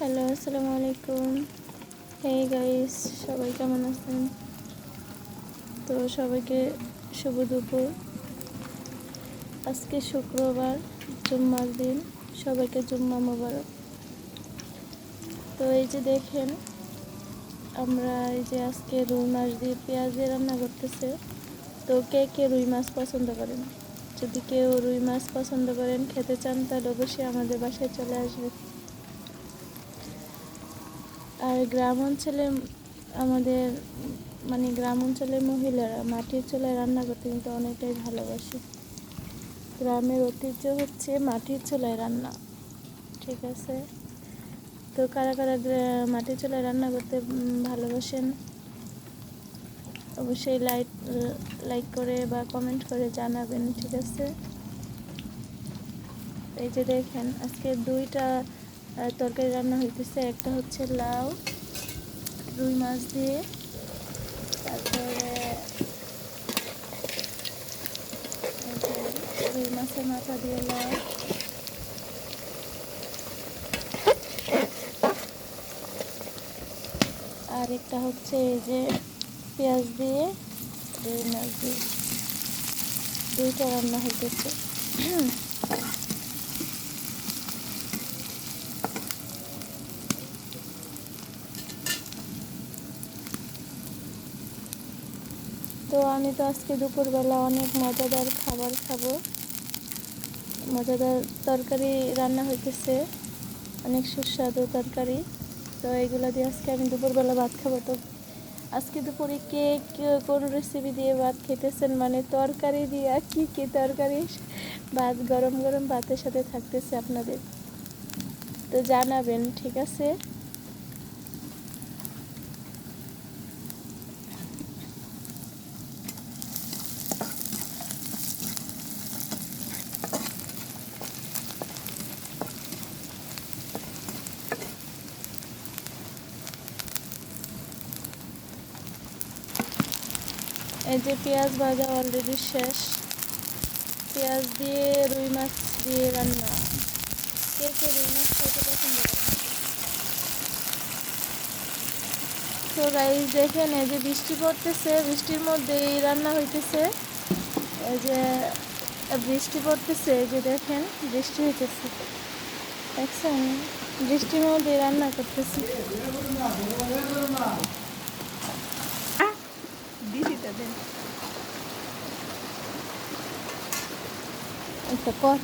Hello, আসসালামু আলাইকুম। Hey guys সবাই কেমন আছেন? তো সবাইকে শুভ দুপুর। আজকে শুক্রবার, জুম্মার দিন। সবাইকে জুম্মা মোবারক। তো এই যে দেখেন, আমরা এই যে আজকে রুই মাছ দিয়ে পেঁয়াজ দিয়ে রান্না করতেছে। তো কে কে রুই মাছ পছন্দ করেন? যদি কেউ রুই মাছ পছন্দ করেন, খেতে চান, তাহলে অবশ্যই আমাদের বাসায় চলে আসবে আর গ্রাম অঞ্চলে আমাদের মানে গ্রাম অঞ্চলের মহিলারা মাটির চুলায় রান্না করতে কিন্তু অনেকটাই ভালোবাসে। গ্রামের ঐতিহ্য হচ্ছে মাটির চুলায় রান্না, ঠিক আছে? তো কারা কারা মাটির চুলায় রান্না করতে ভালোবাসেন? অবশ্যই লাইক লাইক করে বা কমেন্ট করে জানাবেন, ঠিক আছে? এই যে দেখেন, আজকে দুইটা তরকারি রান্না হইতেছে একটা হচ্ছে লাউ, রুই মাছ দিয়ে, তারপরে রুই মাছের মাথা দিয়ে লাউ। আর একটা হচ্ছে এই যে পেঁয়াজ দিয়ে, রুই মাছ দিয়ে। দুইটা রান্না হইতেছে। তো আমি তো আজকে দুপুরবেলা অনেক মজাদার খাবার খাব। মজাদার তরকারি রান্না হইতেছে, অনেক সুস্বাদু তরকারি। তো এগুলো দিয়ে আজকে আমি দুপুরবেলা ভাত খাব তো। আজকে দুপুরে কে কোন রেসিপি দিয়ে ভাত খেতেছেন? মানে তরকারি দিয়ে কি কি তরকারি? ভাত, গরম গরম ভাতের সাথে থাকতেছে আপনাদের। তো জানাবেন, ঠিক আছে? এই যে পেঁয়াজ ভাজা অলরেডি শেষ। পেঁয়াজ দিয়ে রুই মাছ দিয়ে রান্না। কে কে রুই মাছ খাইতে পছন্দ করেন তো গাইজ দেখেন, এই যে বৃষ্টি পড়তেছে, বৃষ্টির মধ্যে রান্না হইতেছে। এই যে, বৃষ্টি পড়তেছে, এই যে দেখেন, বৃষ্টি হইতেছে। দেখছেন? বৃষ্টির মধ্যে রান্না করতেছি। দিদিটা দেন একটা কর